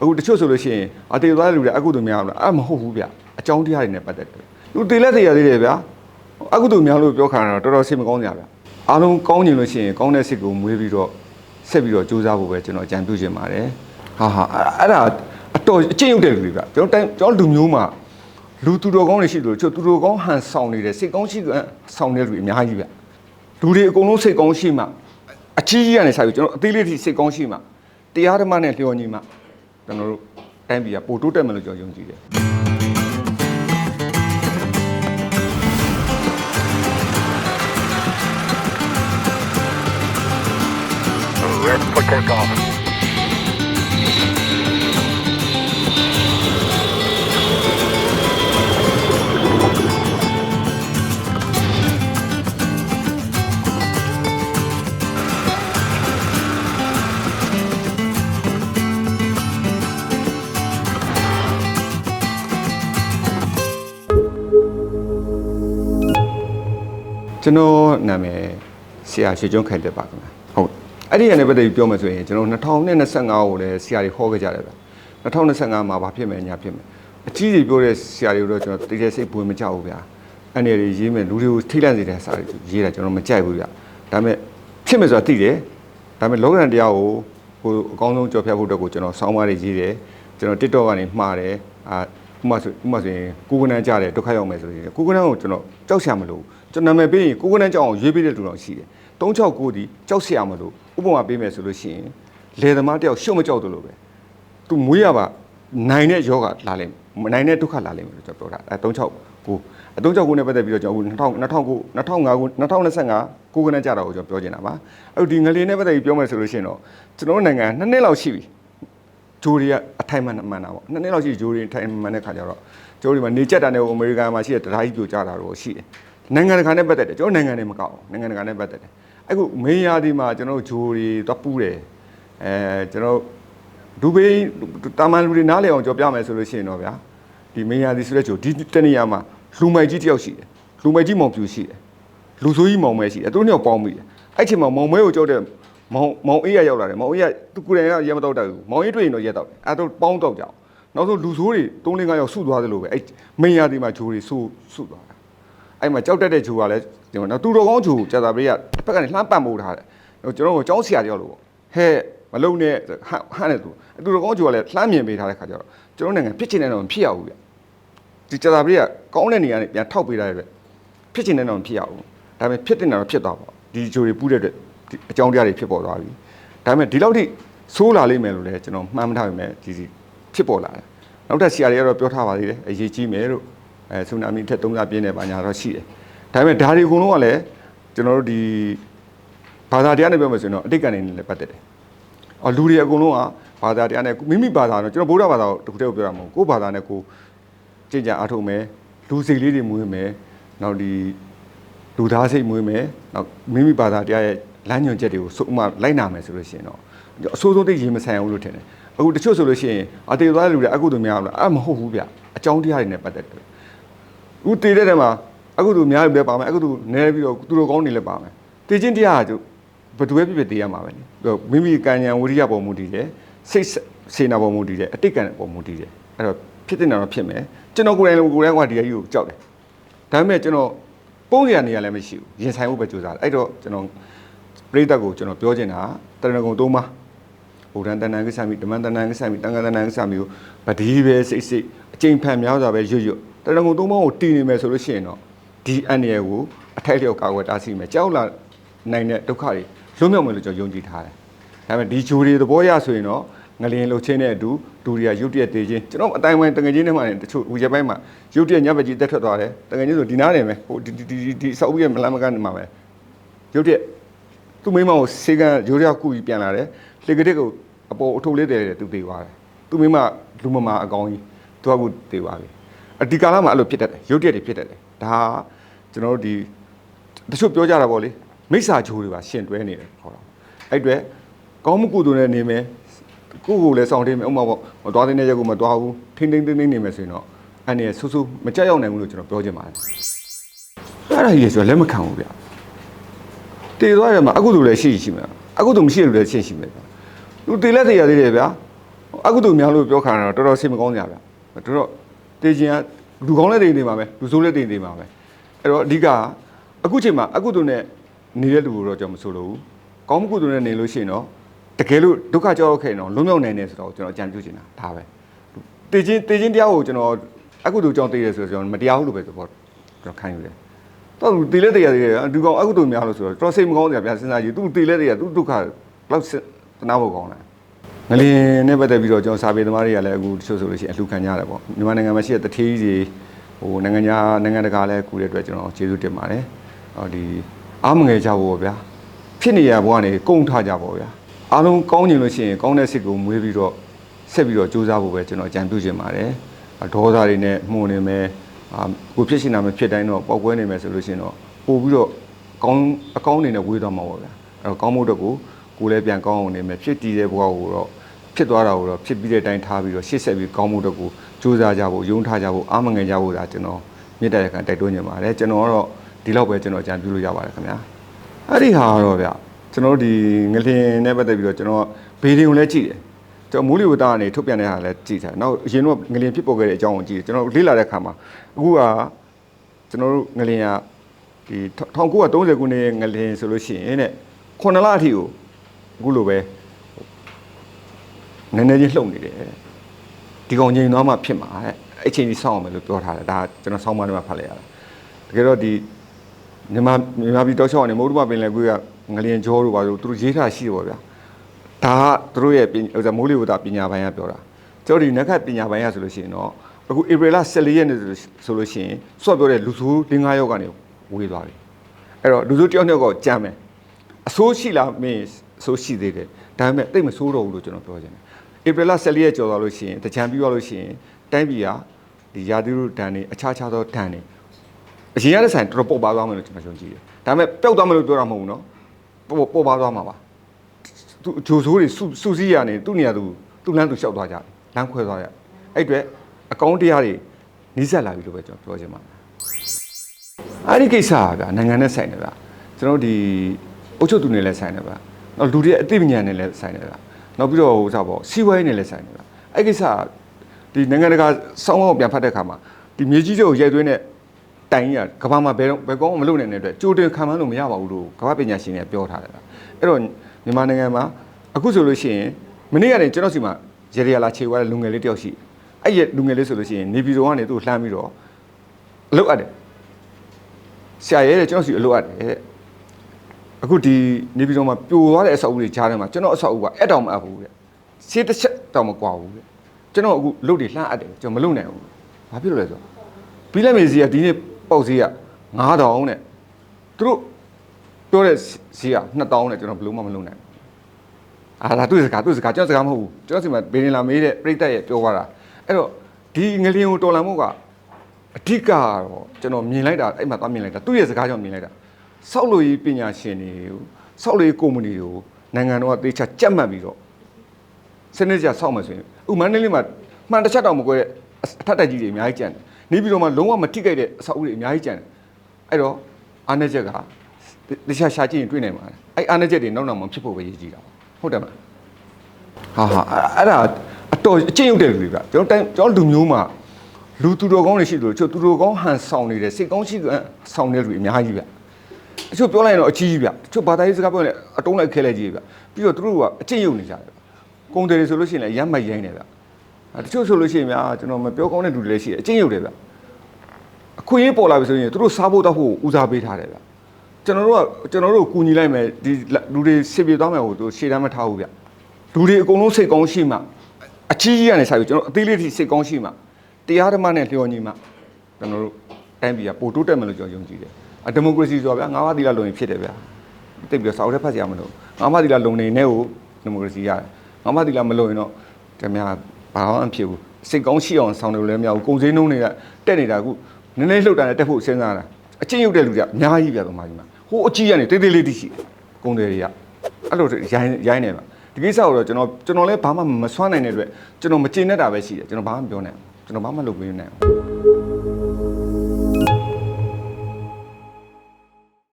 အခုတချို့ဆိုလို့ရှိရင်အတေသွားတဲ့လူတွေအကုသိုလ်များမလားအဲ့မဟုတ်ဘူးဗျအကြောင်းတရားတွေနဲ့ပတ်သက်တယ်လူတေလက်သေးရသေးတယ်ဗျာအကုသိုလ်များလို့ပြောခံရတော့တော်တော်စိတ်မကောင်းကြဗျာအားလုံးကောင်းကျင်လို့ရှိရင်ကောင်းတဲ့စိတ်ကိုမွေးပြီးတော့ဆက်ပြီးတော့ကြိုးစားဖို့ပဲကျွန်တော်အကြံပြုချင်ပါတယ်ဟာဟာအဲ့ဒါအတော်အကျင့်ရုပ်တဲ့လူတွေဗျကျွန်တော်တိုင်းကျွန်တော်လူမျိုးမှာလူသူတော်ကောင်းတွေရှိတယ်လို့ကျွန်တော်သူတော်ကောင်းဟန်ဆောင်နေတဲ့စိတ်ကောင်းရှိကဆောင်တဲ့လူတွေအများကြီးဗျလူတွေအကုန်လုံးစိတ်ကောင်းရှိမှအချီးကြီးကနေဆက်ပြီးကျွန်တော်အသေးလေးထိစိတ်ကောင်းရှိမှတရားဓမ္မနဲ့လျော်ညီမှ ကျွန်တော်တို့တိုင်းပြည်ကပိုတိုးတက်မယ်လို့ကျွန်တော်ယုံကြည်တယ် Let's put that ကျွန်တော်နာမည်ဆရာရွှေကျွန်းခိုင်တက်ပါခင်ဗျာဟုတ်အဲ့ဒီရနေပတ်သက်ပြီးပြောမှဆိုရင်ကျွန်တော်2025ကိုလည်းဆရာတွေဟောခဲ့ကြတယ်ဗျ2025မှာဘာဖြစ်မယ်ညာဖြစ်မယ်အကြီးကြီးပြောတဲ့ဆရာတွေတော့ကျွန်တော်တည်တဲ့စိတ်ပွင့်မကြဘူးဗျာအဲ့ဒီတွေရေးမယ်လူတွေကိုထိတ်လန့်စေတဲ့စာတွေရေးတာကျွန်တော်မကြိုက်ဘူးဗျဒါပေမဲ့ဖြစ်မယ်ဆိုတာသိတယ်ဒါပေမဲ့လောကရန်တရားကိုဟိုအကောင်းဆုံးကြော်ဖြတ်ဖို့အတွက်ကိုကျွန်တော်စောင်းပါးတွေရေးတယ်ကျွန်တော် TikTok ကနေမှားတယ်အာ ဥပမာဆိုဥပမာဆိုရင်ကိုကနန်းကြတယ်ဒုက္ခရောက်မယ်ဆိုရင်ကိုကနန်းကိုကျွန်တော်ကြောက်ရှာမလို့ကျွန်တော်နာမည်ပေးရင်ကိုကနန်းကြောက်အောင်ရွေးပေးတဲ့လူတော်ရှိတယ်369ဒီကြောက်ရှာမလို့ဥပမာပေးမယ်ဆိုလို့ရှိရင်လယ်သမားတယောက်ရှုံ့မကြောက်တယ်လို့ပဲသူမွေးရပါနိုင်တဲ့ယောဂလာလိမ့်မယ်မနိုင်တဲ့ဒုက္ခလာလိမ့်မယ်လို့ကျွန်တော်ပြောတာအဲ369အ369နဲ့ပတ်သက်ပြီးတော့ကျွန်တော်2000 2009 2005 2025ကိုကနဲ့ကြတာကိုကျွန်တော်ပြောချင်တာပါအဲ့ဒီငလျင်နဲ့ပတ်သက်ပြီးပြောမယ်ဆိုလို့ရှိရင်တော့ကျွန်တော်တို့နိုင်ငံနှစ်နှစ်လောက်ရှိပြီ ဂျိုးတွေကအထိုင်မှန်မှန်တာပေါ့နှစ်နှစ်လောက်ရှိဂျိုးတွေထိုင်မှန်တဲ့ခါကျတော့ဂျိုးတွေမှာနေကြက်တာနဲ့အမေရိကန်မှာရှိတဲ့တရားကြီးပြိုကြတာတော့ရှိတယ်နိုင်ငံတကာနဲ့ပတ်သက်တယ်ကျွန်တော်နိုင်ငံတွေမကောက်ဘူးနိုင်ငံတကာနဲ့ပတ်သက်တယ်အခုမေးရဒီမှာကျွန်တော်တို့ဂျိုးတွေတော့ပူးတယ်အဲကျွန်တော်ဒူဘေးတာမန်လူတွေနားလည်အောင်ကြော်ပြမယ်ဆိုလို့ရှိရင်တော့ဗျာဒီမင်းရသည်ဆိုတဲ့ချိုဒီတနေရာမှာလူမိုက်ကြီးတယောက်ရှိတယ်လူမိုက်ကြီးမောင်ပြူရှိတယ်လူဆိုးကြီးမောင်မဲရှိတယ်သူတို့နှစ်ယောက်ပေါင်းမိတယ်အဲ့ချိန်မှာမောင်မဲကိုကြောက်တဲ့ မောင်မောင်အေးရရောက်လာတယ်မောင်အေးရသူကိုယ်တိုင်ကရဲမတော့တတ်ဘူးမောင်အေးတွေ့ရင်တော့ရဲတော့တယ်အဲ့တော့ပေါင်းတော့ကြအောင်နောက်ဆုံးလူဆိုးတွေ၃လ၅ယောက်စုသွားသလိုပဲအဲ့မင်းရသည်မှာဂျိုးတွေစုစုသွားတာအဲ့မှာကြောက်တတ်တဲ့ဂျိုးကလည်းဒီမှာနော်သူတော်ကောင်းဂျိုးကြာတာပရိယတစ်ဖက်ကနေလှမ်းပန့်ပိုးထားတယ်ကျွန်တော်တို့ကျောင်းဆရာတယောက်လို့ပေါ့ဟဲ့မလုံနဲ့ဟန်ဟန်နဲ့သူသူတော်ကောင်းဂျိုးကလည်းလှမ်းမြင်ပေးထားတဲ့ခါကျတော့ကျွန်တော်နိုင်ငံဖြစ်ချင်တဲ့တော့မဖြစ်ရဘူးဗျဒီကြာတာပရိယကောင်းတဲ့နေရာနဲ့ပြန်ထောက်ပေးထားတဲ့အတွက်ဖြစ်ချင်တဲ့တော့မဖြစ်ရဘူးဒါပေမဲ့ဖြစ်တဲ့နေရာတော့ဖြစ်သွားပေါ့ဒီဂျိုးတွေပူးတဲ့အတွက်ဒီ အကြောင်းတရားတွေဖြစ်ပေါ်သွားပြီဒါပေမဲ့ဒီလောက်ထိဆိုးလာလိမ့်မယ်လို့လည်းကျွန်တော်မှန်းမထားပါမယ်ဒီဒီဖြစ်ပေါ်လာတယ်နောက်ထပ်ဆရာတွေကတော့ပြောထားပါသေးတယ်အရေးကြီးမယ်လို့အဲဆူနာမီထက်သုံးစားပြင်းနေပါညာတော့ရှိတယ်ဒါပေမဲ့ဒါတွေအကုန်လုံးကလည်းကျွန်တော်တို့ဒီဘာသာတရားနဲ့ပြောမယ်ဆိုရင်တော့အတိတ်ကနေလည်းပတ်သက်တယ်အော်လူတွေအကုန်လုံးကဘာသာတရားနဲ့မိမိဘာသာတော့ကျွန်တော်ဗုဒ္ဓဘာသာကိုတခုတည်းကိုပြောတာမဟုတ်ဘူးကိုယ့်ဘာသာနဲ့ကိုယ်ကြင်ကြံအားထုတ်မယ်လူစိတ်လေးတွေမွေးမယ်နောက်ဒီလူသားစိတ်မွေးမယ်နောက်မိမိဘာသာတရားရဲ့ လမ်းညွှန်ချက်တွေကိုစုံမလိုက်နာမယ်ဆိုလို့ရှိရင်တော့အဆိုးဆုံးသိရင်မဆိုင်အောင်လို့ထင်တယ်အခုတချို့ဆိုလို့ရှိရင်အတေသွားတဲ့လူတွေအကုသိုလ်များမလားအဲ့မဟုတ်ဘူးဗျအကြောင်းတရားတွေနဲ့ပတ်သက်တယ်အခုတည်တဲ့တဲမှာအကုသိုလ်များလည်းပါမယ်အကုသိုလ်နည်းပြီးတော့သူတို့ကောင်းနေလည်းပါမယ်တည်ခြင်းတရားကကျဘယ်သူပဲဖြစ်ဖြစ်တည်ရမှာပဲလေမိမိကံဉာဏ်ဝိရိယပေါ်မူတည်တယ်စိတ်စေနာပေါ်မူတည်တယ်အတိတ်ကံပေါ်မူတည်တယ်အဲ့တော့ဖြစ်တဲ့နေရာတော့ဖြစ်မယ်ကျွန်တော်ကိုယ်တိုင်ကိုယ်တိုင်ကဒီအကြီးကိုကြောက်တယ်ဒါပေမဲ့ကျွန်တော်ပုံစံနေရာလည်းမရှိဘူးရင်ဆိုင်ဖို့ပဲကြိုးစားတယ်အဲ့တော့ကျွန်တော် ပြိတ္တကိုကျွန်တော်ပြောချင်တာတရဏဂုံသုံးပါဘုဒ္ဓံတဏ္ဍကိသမိဓမ္မံတဏ္ဍကိသမိတန်ခါတဏ္ဍကိသမိကိုဗတိပဲစိတ်စိတ်အကျင့်ဖန်များစွာပဲရွတ်ရွတ်တရဏဂုံသုံးပါကိုတည်နေမယ်ဆိုလို့ရှိရင်တော့ဒီအန္တရာယ်ကိုအထိုက်လျောက်ကာကွယ်တားဆီးမယ်ကြောက်လာနိုင်တဲ့ဒုက္ခတွေလွတ်မြောက်မယ်လို့ကျွန်တော်ယုံကြည်ထားတယ်ဒါပေမဲ့ဒီဂျိုတွေသဘောရဆိုရင်တော့ငလျင်လှုပ်ချင်းတဲ့အတူဒူရီယာရုတ်တရက်တေးချင်းကျွန်တော်အတိုင်းဝိုင်းတငယ်ချင်းတွေမှလည်းတချို့ဟိုရက်ပိုင်းမှာရုတ်တရက်ညဘက်ကြီးတက်ထွက်သွားတယ်တငယ်ချင်းဆိုဒီနားနေမယ်ဟိုဒီဒီဒီဒီဆောက်ပြီးရမလမ်းမကနေမှာပဲရုတ်တရက် သူ့မိမကိုစေကန်ရိုးရကူပြီးပြန်လာတယ်လေကတစ်ကိုအပေါ်အထုပ်လေးတယ်သူသေးသွားတယ်သူ့မိမလူမမာအကောင်ကြီးသူကကူသေးသွားပြီအဒီကာလမှာအဲ့လိုဖြစ်တတ်တယ်ရုတ်တရက်တွေဖြစ်တတ်တယ်ဒါကျွန်တော်တို့ဒီတချို့ပြောကြတာပေါ့လေမိစ္ဆာဂျိုးတွေပါရှင်တွဲနေတယ်ခေါ်တော့အဲ့အတွက်ကောင်းမှုကုသိုလ်နဲ့နေမယ်ကိုယ့်ကိုယ်လည်းစောင့်ထိန်မယ်ဥပမာပေါ့မသွားတဲ့ရက်ကိုမသွားဘူးထိန်းထိန်းသိမ်းသိမ်းနေမယ်ဆိုရင်တော့အဲ့ဒီဆူဆူမကြောက်ရောက်နိုင်ဘူးလို့ကျွန်တော်ပြောချင်ပါတယ်အဲ့ဒါကြီးဆိုလက်မခံဘူးဗျ တည်သွားရမှာအကုသိုလ်လည်းရှိရှိမယ်အကုသိုလ်မရှိလို့လည်းရှင်းရှိမယ်လူတည်လက်တည်ရသေးတယ်ဗျာအကုသိုလ်များလို့ပြောခါတာတော့တော်တော်စိတ်မကောင်းကြဗျတော်တော်တေခြင်းကလူကောင်းလည်းတေနေပါမယ်လူဆိုးလည်းတေနေပါမယ်အဲ့တော့အဓိကအခုချိန်မှာအကုသိုလ်နဲ့နေတဲ့လူကိုတော့ကျွန်တော်မဆိုလို့ဘူးကောင်းမှုကုသိုလ်နဲ့နေလို့ရှိရင်တော့တကယ်လို့ဒုက္ခကြောက်ခဲ့ရင်တော့လွံ့မြောက်နိုင်တယ်ဆိုတော့ကျွန်တော်အကြံပြုချင်တာဒါပဲတေခြင်းတေခြင်းတရားကိုကျွန်တော်အကုသိုလ်ကြောင့်တေးတယ်ဆိုတော့ကျွန်တော်မတရားဘူးလို့ပဲဆိုတော့ကျွန်တော်ခံယူတယ် တော့သူတေးလက်တရားတွေဒီကောင်အကုသိုလ်များလို့ဆိုတော့တော်စိတ်မကောင်းစရာဗျစဉ်းစားကြည့်သူတေးလက်တရားသူဒုက္ခလောက်သနာဖို့ကောင်းလားငလင်နဲ့ပတ်သက်ပြီးတော့ကျွန်တော်စာပေသမားတွေကလည်းအခုတချို့ဆိုလို့ရှိရင်အလှခံကြရတယ်ပေါ့မြန်မာနိုင်ငံမှာရှိတဲ့တထေးကြီးတွေဟိုနိုင်ငံခြားနိုင်ငံတကာလည်းကူတဲ့အတွက်ကျွန်တော်ကျေးဇူးတင်ပါတယ်ဟောဒီအားမငယ်ကြဘူးပေါ့ဗျာဖြစ်နေရဘဝကနေကုန်ထားကြပေါ့ဗျာအားလုံးကောင်းကျင်လို့ရှိရင်ကောင်းတဲ့စိတ်ကိုမွေးပြီးတော့ဆက်ပြီးတော့ကြိုးစားဖို့ပဲကျွန်တော်အကြံပြုချင်ပါတယ်ဒေါသတွေနဲ့မှုန်နေမယ် အာကိုဖြစ်ရှင်တာမဖြစ်တိုင်းတော့ပောက်ကွဲနေမယ်ဆိုလို့ရှိရင်တော့ပို့ပြီးတော့ကောင်းအကောင်းအနေနဲ့ဝေးသွားမှာပေါ့ဗျာအဲ့တော့ကောင်းမှုတော့ကိုကိုလည်းပြန်ကောင်းအောင်နေမယ်ဖြစ်တည်တဲ့ဘဝကိုတော့ဖြစ်သွားတာကိုတော့ဖြစ်ပြီးတဲ့အတိုင်းထားပြီးတော့ရှေ့ဆက်ပြီးကောင်းမှုတော့ကိုစူးစမ်းကြဖို့ယုံထားကြဖို့အားမငယ်ကြဖို့ဒါကျွန်တော်မြစ်တဲ့ခံတိုက်တွန်းနေပါတယ်ကျွန်တော်ကတော့ဒီလောက်ပဲကျွန်တော်အကြံပြုလို့ရပါတယ်ခင်ဗျာအဲ့ဒီဟာကတော့ဗျကျွန်တော်တို့ဒီငလင်နဲ့ပတ်သက်ပြီးတော့ကျွန်တော်ဘေးတွေကိုလည်းကြည့်တယ် ကျွန်တော်မိုးလေဝသကနေထုတ်ပြန်တဲ့ဟာလည်းကြည့်တယ်နောက်အရင်တော့ငလင်ဖြစ်ပေါ်ခဲ့တဲ့အကြောင်းကိုကြည့်တယ်ကျွန်တော်လေ့လာတဲ့အခါမှာအခုကကျွန်တော်တို့ငလင်ကဒီ1930ခုနှစ်ငလင်ဆိုလို့ရှိရင်တဲ့9လအထိကိုအခုလိုပဲနည်းနည်းချင်းလှုပ်နေတယ်ဒီကောင်ငြိမ်သွားမှဖြစ်မှာတဲ့အဲ့ချိန်ကြီးစောင့်အောင်မယ်လို့ပြောထားတယ်ဒါကျွန်တော်ဆောင်းပါးထဲမှာဖတ်လိုက်ရတယ်တကယ်တော့ဒီမြန်မာမြန်မာပြည်တောက်ချောင်းကနေမုဒ္ဒမပင်လယ်ကွေးကငလျင်ကြောတို့ပါလို့သူတို့ရေးထားရှိတယ်ပေါ့ဗျာ ဒါကသူတို့ရဲ့ပညာဟိုမိုးလေဝသပညာပိုင်းကပြောတာကျွန်တော်ဒီနက်ခတ်ပညာပိုင်းကဆိုလို့ရှိရင်တော့အခုဧပြီလ14ရက်နေ့ဆိုလို့ရှိရင်စော့ပြောတဲ့လူဆိုး၄၅ယောက်ကနေဝေးသွားပြီအဲ့တော့လူဆိုးတယောက်တယောက်ကကြမ်းမယ်အဆိုးရှိလားမင်းအဆိုးရှိသေးတယ်ဒါပေမဲ့တိတ်မဆိုးတော့ဘူးလို့ကျွန်တော်ပြောချင်တယ်ဧပြီလ14ရက်ကျော်သွားလို့ရှိရင်တကြံပြီးသွားလို့ရှိရင်တိုင်းပြည်ကဒီရာသီဥတုဒဏ်တွေအခြားခြားသောဒဏ်တွေအရင်ရတဲ့ဆိုင်တော်တော်ပုတ်ပါသွားမယ်လို့ကျွန်တော်ယုံကြည်တယ်။ဒါပေမဲ့ပျောက်သွားမယ်လို့ပြောတာမဟုတ်ဘူးနော်။ပုတ်ပုတ်ပါသွားမှာပါ။ သူဂျိုဆိုးတွေစုစုစည်းရနေသူ့နေရာသူသူ့လမ်းသူလျှောက်သွားကြတယ်။လမ်းခွဲသွားရ။အဲ့အတွေ့အကောင့်တရားတွေနီးစပ်လာပြီလို့ပဲကျွန်တော်ပြောချင်ပါတယ်။အဲ့ဒီကိစ္စကဗျာနိုင်ငံနဲ့ဆိုင်တယ်ဗျာ။ကျွန်တော်ဒီအုပ်ချုပ်သူတွေလည်းဆိုင်တယ်ဗျာ။နောက်လူတွေအသိပညာနဲ့လည်းဆိုင်တယ်ဗျာ။နောက်ပြီးတော့ဟိုစားပေါ့စီးပွားရေးနဲ့လည်းဆိုင်တယ်ဗျာ။အဲ့ကိစ္စကဒီနိုင်ငံတကာစောင်းအောင်ပြန်ဖတ်တဲ့အခါမှာဒီမြေကြီးတွေကိုရိုက်သွင်းတဲ့တိုင်ကြီးကကဘာမှာဘယ်တော့ဘယ်ကောင်းမှမလုပ်နိုင်တဲ့အတွက်ကြိုတင်ခံမှန်းလို့မရပါဘူးလို့ကမ္ဘာပညာရှင်တွေကပြောထားတယ်ဗျာ။အဲ့တော့ မြန်မာနိုင်ငံမှာအခုဆိုလို့ရှိရင်မနေ့ကနေကျွန်တော်စီမှာရေရီယာလာခြေဝါတဲ့လူငယ်လေးတယောက်ရှိတယ်။အဲ့ရလူငယ်လေးဆိုလို့ရှိရင်နေပြည်တော်ကနေသူ့ကိုလှမ်းပြီးတော့အလုပ်အပ်တယ်။ဆရာရဲတဲ့ကျွန်တော်စီအလုပ်အပ်တယ်တဲ့။အခုဒီနေပြည်တော်မှာပြိုသွားတဲ့အဆောက်အဦတွေကြားထဲမှာကျွန်တော်အဆောက်အဦကအဲ့တောင်မအပ်ဘူးတဲ့ရှေးတစ်ချက်တောင်မကွာဘူးတဲ့ကျွန်တော်အခုလုတ်တွေလှမ်းအပ်တယ်ကျွန်တော်မလုတ်နိုင်ဘူးဘာဖြစ်လို့လဲဆိုတော့ဘီလက်မေစီကဒီနေ့ပေါက်စီက9000တဲ့သူတို့ ပြောတဲ့စီက2000တဲ့ကျွန်တော်ဘယ်လို့မှမလုတ်နိုင်ဘူးအာဒါသူ့စကားသူ့စကားကျွန်တော်စကားမဟုတ်ဘူးကျွန်တော်စီမှာဘေးရင်လာမေးတဲ့ပြိတ္တရဲ့ပြောသွားတာအဲ့တော့ဒီငလျင်ကိုတော်လန်မှုကအဓိကကတော့ကျွန်တော်မြင်လိုက်တာအဲ့မှာသွားမြင်လိုက်တာသူ့ရဲ့စကားကြောင့်မြင်လိုက်တာဆောက်လို့ရေးပညာရှင်တွေကိုဆောက်လို့ရေးကုမ္ပဏီတွေကိုနိုင်ငံတော်ကသေချာကြက်မှတ်ပြီးတော့စနစ်ကျဆောက်မယ်ဆိုရင်ဥမန္တလေးမှာမှန်တစ်ချက်တောင်မကွဲတဲ့အထက်တက်ကြီးတွေအများကြီးကျန်တယ်နေပြည်တော်မှာလုံးဝမထိခိုက်တဲ့အဆောက်အဦတွေအများကြီးကျန်တယ်အဲ့တော့အားနည်းချက်က တခြားရှာကြည့်ရင်တွေ့နိုင်မှာအဲ့အားနည်းချက်တွေနောက်နောက်မှဖြစ်ဖို့ပဲရည်ကြည်တာပါဟုတ်တယ်မလားဟာဟာအဲ့ဒါအတော်အကျင့်ရုပ်တဲ့လူတွေကကျွန်တော်တိုင်းကျွန်တော်လူမျိုးမှာလူသူတော်ကောင်းတွေရှိတယ်လို့ကျွန်တော်သူတော်ကောင်းဟန်ဆောင်နေတဲ့စိတ်ကောင်းရှိတဲ့ဆောင်တဲ့လူတွေအများကြီးဗျအချို့ပြောလိုက်ရင်တော့အကြီးကြီးဗျတချို့ဘာသာရေးစကားပြောရင်လည်းအတုံးလိုက်ခဲလိုက်ကြီးဗျပြီးတော့သူတို့ကအကျင့်ရုံနေကြတယ်ဗျကုံတယ်တွေဆိုလို့ရှိရင်လည်းရမ်းမိုက်ရိုင်းတယ်ဗျအဲတချို့ဆိုလို့ရှိရင်များကျွန်တော်မပြောကောင်းတဲ့လူတွေလည်းရှိတယ်အကျင့်ရုံတယ်ဗျအခွင့်အရေးပေါ်လာပြီဆိုရင်သူတို့စားဖို့တောက်ဖို့ဦးစားပေးထားတယ်ဗျ ကျွန်တော်တို့ကကျွန်တော်တို့ကိုကူညီလိုက်မယ်ဒီလူတွေစစ်ပြေသွားမယ်ဟိုသူရှေ့တန်းမထားဘူးဗျလူတွေအကုန်လုံးစိတ်ကောင်းရှိမှအကြီးကြီးကနေဆိုင်ပြီးကျွန်တော်အသေးလေးထိစိတ်ကောင်းရှိမှတရားဓမ္မနဲ့လျော်ညီမှကျွန်တော်တို့တိုင်းပြည်ကပိုတိုးတက်မယ်လို့ကျွန်တော်ယုံကြည်တယ်အဒီမိုကရေစီဆိုတာဗျာငါးပါးသီလလုံရင်ဖြစ်တယ်ဗျာတိတ်ပြီးတော့စာအုပ်ထဲဖတ်စရာမလိုငါးပါးသီလလုံနေနဲ့ကိုဒီမိုကရေစီရတယ်ငါးပါးသီလမလုံရင်တော့တမများဘာမှမဖြစ်ဘူးစိတ်ကောင်းရှိအောင်ဆောင်တယ်လို့လည်းမရဘူးကုန်စည်နှုန်းတွေကတက်နေတာအခုနည်းနည်းလှုပ်တာနဲ့တက်ဖို့စဉ်းစားတာအချင်းရုပ်တဲ့လူတွေကအများကြီးပြတော့မှဒီမှာ ဟိုအကြီးကနေတေးသေးလေးတိရှိတယ်ကုန်တယ်တွေကအဲ့လိုရိုင်းရိုင်းနေမှာဒီကိစ္စကိုတော့ကျွန်တော်ကျွန်တော်လည်းဘာမှမစွမ်းနိုင်တဲ့အတွက်ကျွန်တော်မကျေနပ်တာပဲရှိတယ်ကျွန်တော်ဘာမှမပြောနိုင်ဘူးကျွန်တော်ဘာမှလုပ်ပေးနေနိုင်ဘူး